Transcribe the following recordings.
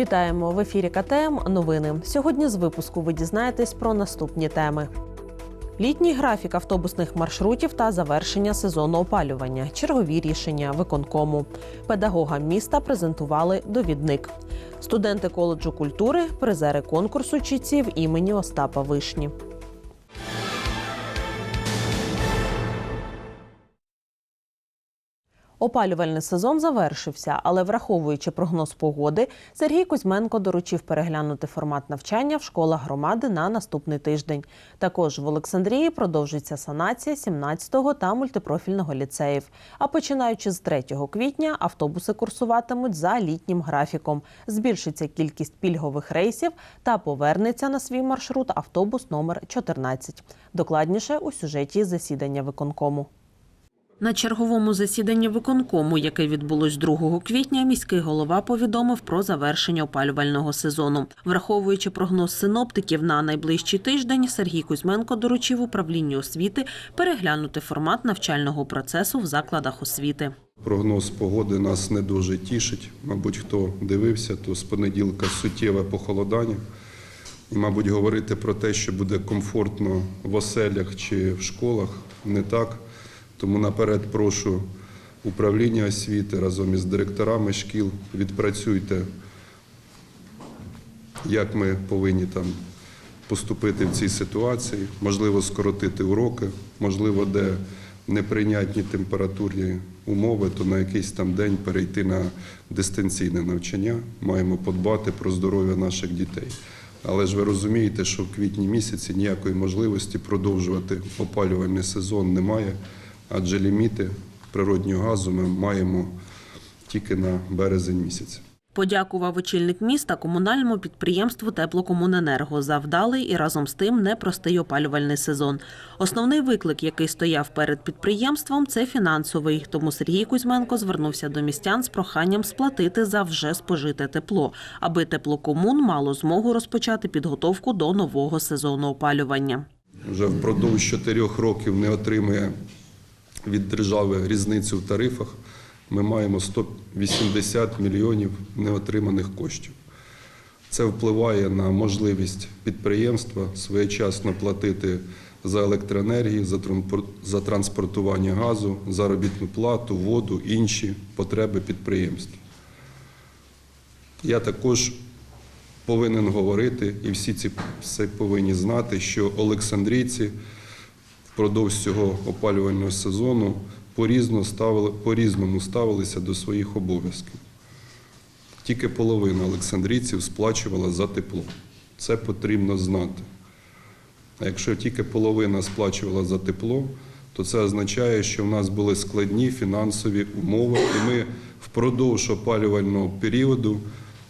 Вітаємо в ефірі КТМ. Новини. Сьогодні з випуску ви дізнаєтесь про наступні теми. Літній графік автобусних маршрутів та завершення сезону опалювання, чергові рішення виконкому. Педагогам міста презентували довідник. Студенти коледжу культури, призери конкурсу чітців імені Остапа Вишні. Опалювальний сезон завершився, але враховуючи прогноз погоди, Сергій Кузьменко доручив переглянути формат навчання в школах громади на наступний тиждень. Також в Олександрії продовжиться санація 17-го та мультипрофільного ліцеїв. А починаючи з 3 квітня автобуси курсуватимуть за літнім графіком. Збільшиться кількість пільгових рейсів та повернеться на свій маршрут автобус номер 14. Докладніше у сюжеті засідання виконкому. На черговому засіданні виконкому, яке відбулось 2 квітня, міський голова повідомив про завершення опалювального сезону. Враховуючи прогноз синоптиків на найближчий тиждень, Сергій Кузьменко доручив управлінню освіти переглянути формат навчального процесу в закладах освіти. Прогноз погоди нас не дуже тішить. Мабуть, хто дивився, то з понеділка суттєве похолодання. І, мабуть, говорити про те, що буде комфортно в оселях чи в школах, не так. Тому наперед прошу управління освіти разом із директорами шкіл відпрацюйте, як ми повинні там поступити в цій ситуації, можливо, скоротити уроки, можливо, де неприйнятні температурні умови, то на якийсь там день перейти на дистанційне навчання. Маємо подбати про здоров'я наших дітей. Але ж ви розумієте, що в квітні місяці ніякої можливості продовжувати опалювальний сезон немає, адже ліміти природнього газу ми маємо тільки на березень місяць. Подякував очільник міста комунальному підприємству Теплокомуненерго за вдалий і разом з тим непростий опалювальний сезон. Основний виклик, який стояв перед підприємством, це фінансовий. Тому Сергій Кузьменко звернувся до містян з проханням сплатити за вже спожите тепло, аби теплокомун мало змогу розпочати підготовку до нового сезону опалювання. Вже впродовж чотирьох років не отримує від держави різницю в тарифах. Ми маємо 180 мільйонів неотриманих коштів. Це впливає на можливість підприємства своєчасно платити за електроенергію, за транспортування газу, заробітну плату, воду, інші потреби підприємства. Я також повинен говорити, і всі ці все повинні знати, що Олександрійці впродовж цього опалювального сезону по-різному ставили, по-різному ставилися до своїх обов'язків. Тільки половина олександрійців сплачувала за тепло. Це потрібно знати. А якщо тільки половина сплачувала за тепло, то це означає, що в нас були складні фінансові умови, і ми впродовж опалювального періоду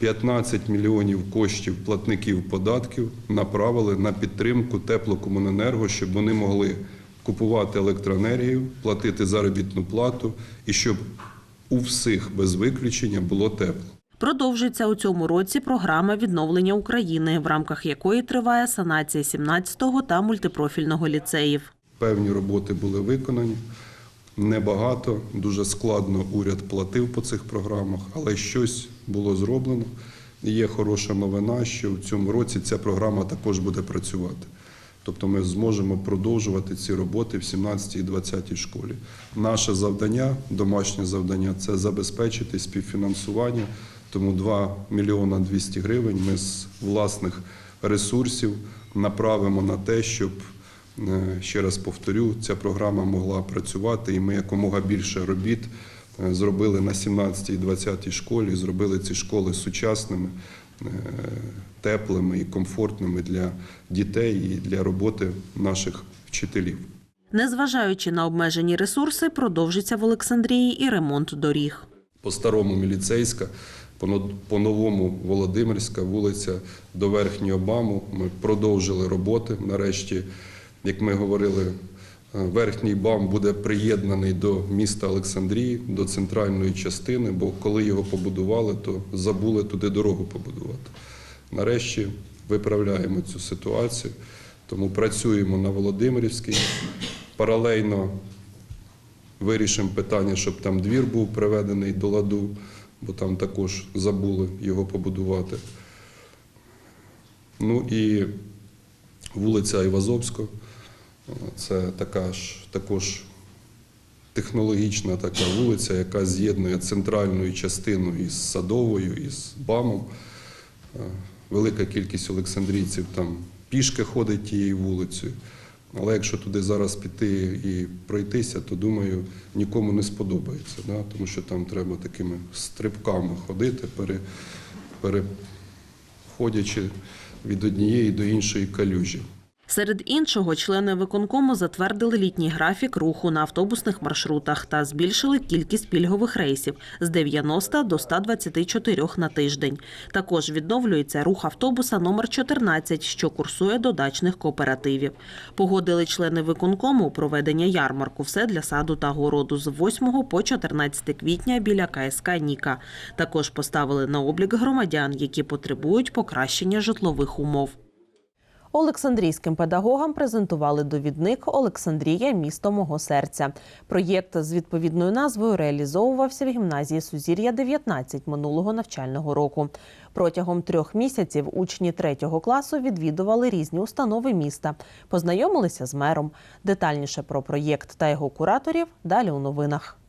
15 мільйонів коштів платників податків направили на підтримку теплокомуненерго, щоб вони могли купувати електроенергію, платити заробітну плату і щоб у всіх без виключення було тепло. Продовжиться у цьому році програма відновлення України, в рамках якої триває санація 17-го та мультипрофільного ліцеїв. Певні роботи були виконані. Небагато, дуже складно уряд платив по цих програмах, але щось було зроблено. Є хороша новина, що в цьому році ця програма також буде працювати. Тобто ми зможемо продовжувати ці роботи в 17 і 20 школі. Наше завдання, домашнє завдання це забезпечити співфінансування. Тому 2 мільйона 200 гривень ми з власних ресурсів направимо на те, щоб Ще раз повторю, ця програма могла працювати, і ми якомога більше робіт е, зробили на 17 і 20-й школі, зробили ці школи сучасними, е, теплими і комфортними для дітей і для роботи наших вчителів. Незважаючи на обмежені ресурси, продовжиться в Олександрії і ремонт доріг. По-старому міліцейська, по-но- по-новому Володимирська вулиця до Верхнього БАМу. Ми продовжили роботи. Нарешті, як ми говорили, е, Верхній БАМ буде приєднаний до міста Олександрії, до центральної частини, бо коли його побудували, то забули туди дорогу побудувати. Нарешті виправляємо цю ситуацію, тому працюємо на Володимирівській. Паралельно вирішимо питання, щоб там двір був приведений до ладу. бо там також забули його побудувати. Ну і вулиця Айвазовського. Це така ж також технологічна така вулиця, яка з'єднує центральну частину із Садовою, із БАМом. Е, Велика кількість олександрійців там пішки ходить тією вулицею. Але якщо туди зараз піти і пройтися, то думаю, нікому не сподобається, да? тому що там треба такими стрибками ходити, переходячи від однієї до іншої калюжі. Серед іншого, члени виконкому затвердили літній графік руху на автобусних маршрутах та збільшили кількість пільгових рейсів з 90 до 124 на тиждень. Також відновлюється рух автобуса номер 14, що курсує до дачних кооперативів. Погодили члени виконкому проведення ярмарку «Все для саду та городу з 8 по 14 квітня біля КСК Ніка. Також поставили на облік громадян, які потребують покращення житлових умов. Олександрійським педагогам презентували довідник Олександрія місто мого серця. Проєкт з відповідною назвою реалізовувався в гімназії Сузір'я 19 минулого навчального року. Протягом трьох місяців учні третього класу відвідували різні установи міста, познайомилися з мером. Детальніше про проєкт та його кураторів далі у новинах.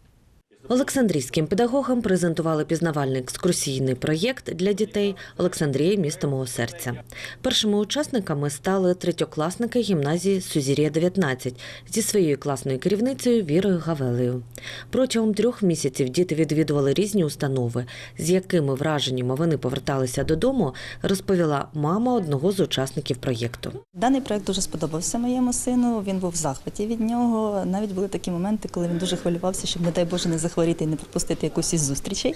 Олександрійським педагогам презентували пізнавальний екскурсійний проєкт для дітей Олександрія місто мого серця. Першими учасниками стали третьокласники гімназії Сузір'я 19 зі своєю класною керівницею Вірою Гавелею. Протягом трьох місяців діти відвідували різні установи, з якими враженнями вони поверталися додому, розповіла мама одного з учасників проєкту. Даний проект дуже сподобався моєму сину. Він був в захваті від нього. Навіть були такі моменти, коли він дуже хвилювався, щоб, не дай Боже, не захворіти і не пропустити якусь із зустрічей.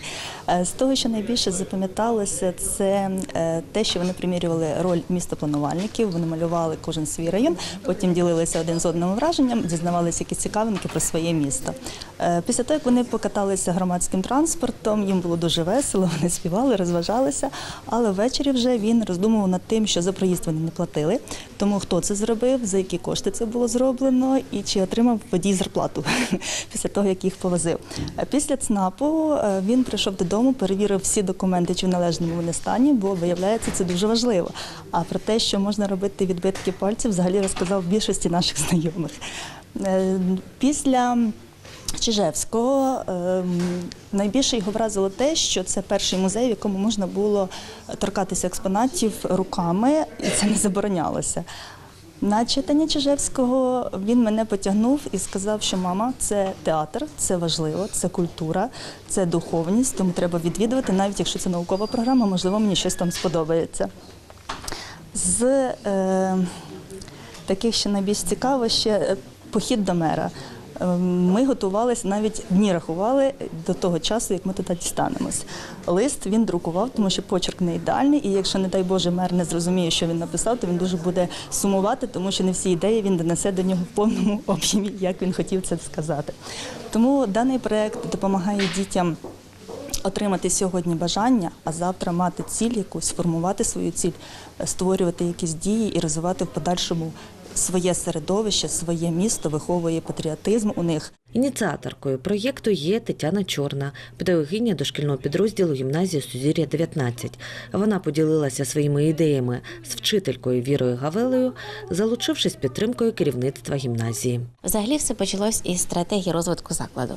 Е, З того, що найбільше запам'яталося, це е, те, що вони примірювали роль містопланувальників. Вони малювали кожен свій район, потім ділилися один з одним враженням, дізнавалися якісь цікавинки про своє місто. Е, Після того, як вони покаталися громадським транспортом, їм було дуже весело, вони співали, розважалися. Але ввечері вже він роздумував над тим, що за проїзд вони не платили. Тому хто це зробив, за які кошти це було зроблено, і чи отримав водій зарплату після того, як їх повозив. Після ЦНАПу е, він прийшов додому, перевірив всі документи, чи в належному вони стані, бо виявляється, це дуже важливо. А про те, що можна робити відбитки пальців, взагалі розказав більшості наших знайомих. Е, Після Чижевського ем, найбільше його вразило те, що це перший музей, в якому можна було торкатися експонатів руками, і це не заборонялося. На читання Чижевського він мене потягнув і сказав, що мама, це театр, це важливо, це культура, це духовність, тому треба відвідувати, навіть якщо це наукова програма, можливо, мені щось там сподобається. З е, таких ще найбільш цікаво ще е, похід до мера. Е, Ми готувалися, навіть дні рахували до того часу, як ми туди дістанемось. Лист він друкував, тому що почерк не ідеальний, і якщо, не дай Боже, мер не зрозуміє, що він написав, то він дуже буде сумувати, тому що не всі ідеї він донесе до нього в повному об'ємі, як він хотів це сказати. Тому даний проект допомагає дітям отримати сьогодні бажання, а завтра мати ціль якусь, формувати свою ціль, створювати якісь дії і розвивати в подальшому своє середовище, своє місто, виховує патріотизм у них. Ініціаторкою проєкту є Тетяна Чорна, педагогиня дошкільного підрозділу гімназії Сузір'я 19. Вона поділилася своїми ідеями з вчителькою Вірою Гавелею, залучившись підтримкою керівництва гімназії. Взагалі все почалось із стратегії розвитку закладу.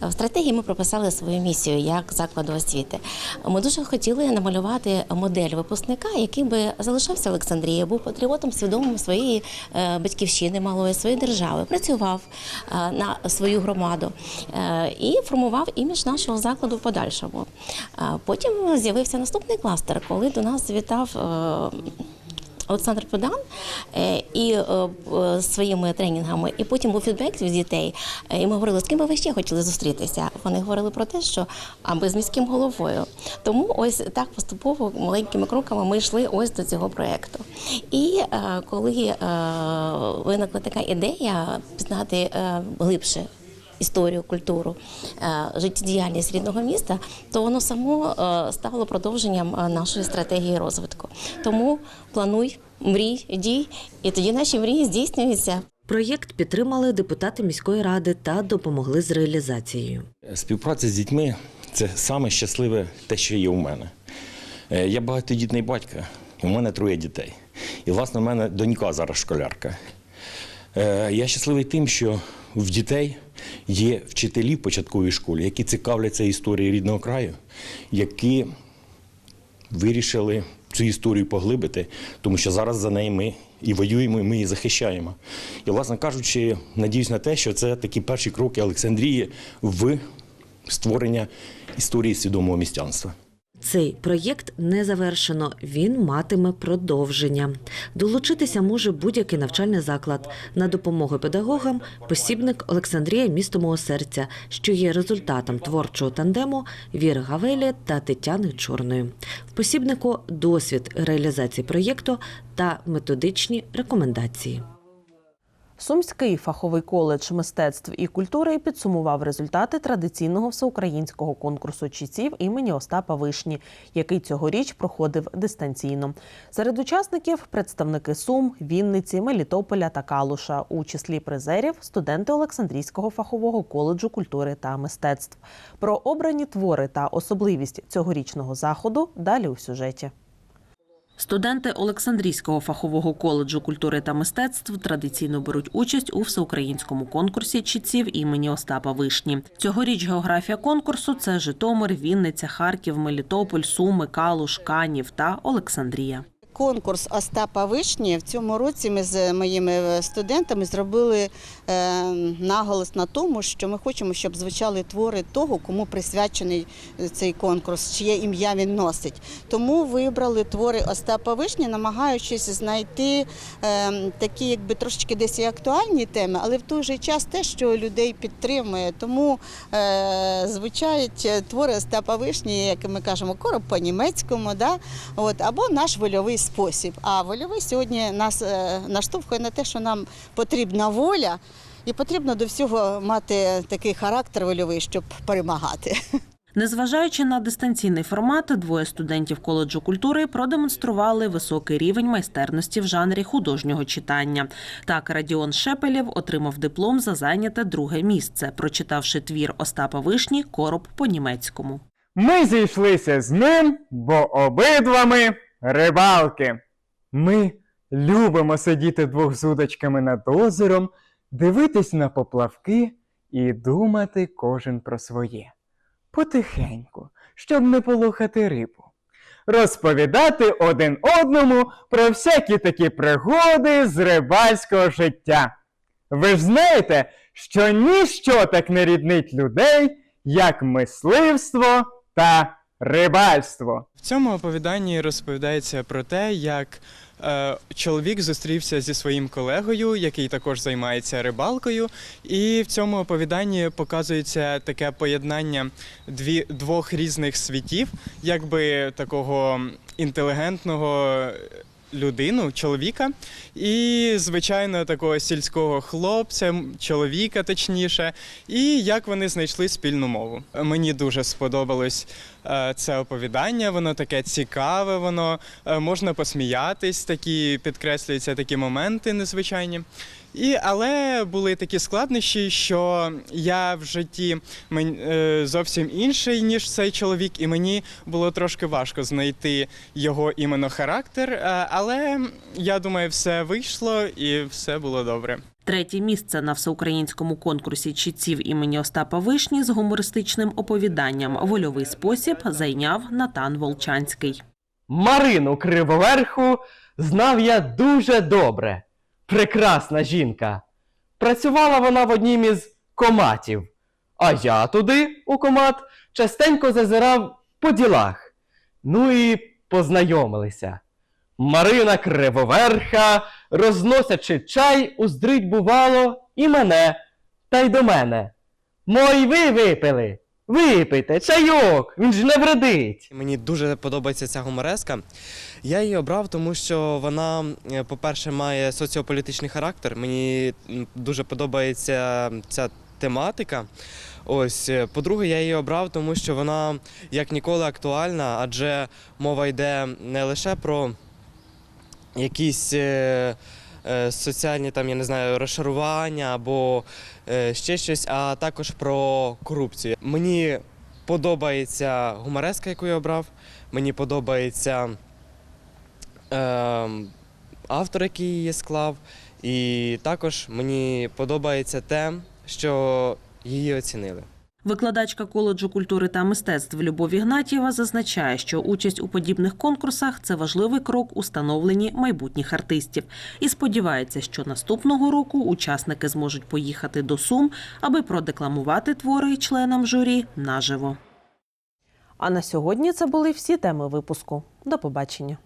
В стратегії ми прописали свою місію як закладу освіти. Ми дуже хотіли намалювати модель випускника, який би залишався в Олександрії, був патріотом свідомим своєї батьківщини, малої своєї держави, працював е, на свою громаду е, і формував імідж нашого закладу в подальшому. Е, Потім з'явився наступний кластер, коли до нас завітав. Олександр Подан е, і е, е, своїми тренінгами, і потім був фідбек від дітей. І ми говорили, з ким би ви ще хотіли зустрітися. Вони говорили про те, що аби з міським головою. Тому ось так поступово маленькими кроками ми йшли ось до цього проєкту. І коли виникла така ідея пізнати глибше історію, культуру, е, життєдіяльність рідного міста, то воно само е, стало продовженням е, нашої стратегії розвитку. Тому плануй, мрій, дій, і тоді наші мрії здійснюються. Проєкт підтримали депутати міської ради та допомогли з реалізацією. Співпраця з дітьми це саме щасливе те, що є у мене. Я багатодітний батько, і у мене троє дітей. І, власне, у мене донька зараз школярка. Я щасливий тим, що в дітей є вчителі в початковій школі, які цікавляться історією рідного краю, які вирішили цю історію поглибити, тому що зараз за неї ми і воюємо, і ми її захищаємо. І, власне кажучи, надіюсь на те, що це такі перші кроки Олександрії в створення історії свідомого містянства. Цей проєкт не завершено. Він матиме продовження. Долучитися може будь-який навчальний заклад. На допомогу педагогам посібник Олександрія місто мого серця, що є результатом творчого тандему Віри Гавелі та Тетяни Чорної. В посібнику досвід реалізації проєкту та методичні рекомендації. Сумський фаховий коледж мистецтв і культури підсумував результати традиційного всеукраїнського конкурсу чітців імені Остапа Вишні, який цьогоріч проходив дистанційно. Серед учасників представники Сум, Вінниці, Мелітополя та Калуша. У числі призерів студенти Олександрійського фахового коледжу культури та мистецтв. Про обрані твори та особливість цьогорічного заходу далі у сюжеті. Студенти Олександрійського фахового коледжу культури та мистецтв традиційно беруть участь у всеукраїнському конкурсі чітців імені Остапа Вишні. Цьогоріч географія конкурсу це Житомир, Вінниця, Харків, Мелітополь, Суми, Калуш, Канів та Олександрія. Конкурс Остапа Вишні в цьому році ми з моїми студентами зробили е, наголос на тому, що ми хочемо, щоб звучали твори того, кому присвячений цей конкурс, чиє ім'я він носить. Тому вибрали твори Остапа Вишні, намагаючись знайти е, такі, якби трошечки десь і актуальні теми, але в той же час те, що людей підтримує. Тому е, звучають твори Остапа Вишні, як ми кажемо, короб по-німецькому, да? От, або наш вольовий спосіб. А вольовий сьогодні нас е, наштовхує на те, що нам потрібна воля, і потрібно до всього мати такий характер вольовий, щоб перемагати. Незважаючи на дистанційний формат, двоє студентів коледжу культури продемонстрували високий рівень майстерності в жанрі художнього читання. Так, Радіон Шепелєв отримав диплом за зайняте друге місце, прочитавши твір Остапа Вишні Короб по-німецькому. Ми зійшлися з ним, бо обидва ми рибалки. Ми любимо сидіти двох з удочками над озером, дивитись на поплавки і думати кожен про своє. Потихеньку, щоб не полохати рибу. Розповідати один одному про всякі такі пригоди з рибальського життя. Ви ж знаєте, що ніщо так не ріднить людей, як мисливство та рибальство. В цьому оповіданні розповідається про те, як е, чоловік зустрівся зі своїм колегою, який також займається рибалкою. І в цьому оповіданні показується таке поєднання дві, двох різних світів, якби такого інтелігентного. Людину, чоловіка, і, звичайно, такого сільського хлопця, чоловіка точніше, і як вони знайшли спільну мову. Мені дуже сподобалось е, це оповідання, воно таке цікаве, воно е, можна посміятись, такі підкреслюються такі моменти незвичайні. І, але були такі складнощі, що я в житті мен- е, зовсім інший, ніж цей чоловік, і мені було трошки важко знайти його іменно характер. е, Але я думаю, все вийшло і все було добре. Третє місце на всеукраїнському конкурсі чітців імені Остапа Вишні з гумористичним оповіданням Вольовий спосіб зайняв Натан Волчанський. Марину Кривоверху знав я дуже добре. Прекрасна жінка. Працювала вона в однім із коматів, а я туди, у комат, частенько зазирав по ділах. Ну і познайомилися. Марина Кривоверха, розносячи чай, уздрить, бувало, і мене, та й до мене. Мой ви випили. Випийте, чайок, він ж не вредить. Мені дуже подобається ця гумореска. Я її обрав, тому що вона, е, по-перше, має соціополітичний характер. Мені дуже подобається ця тематика. Ось, е, по-друге, я її обрав, тому що вона як ніколи актуальна, адже мова йде не лише про якісь. е, Соціальні там, я не знаю, розшарування або ще щось, а також про корупцію. Мені подобається гумореска, яку я обрав. Мені подобається автор, який її склав. І також мені подобається те, що її оцінили. Викладачка коледжу культури та мистецтв Любов Ігнатієва зазначає, що участь у подібних конкурсах це важливий крок у становленні майбутніх артистів, і сподівається, що наступного року учасники зможуть поїхати до Сум, аби продекламувати твори членам журі наживо. А на сьогодні це були всі теми випуску. До побачення.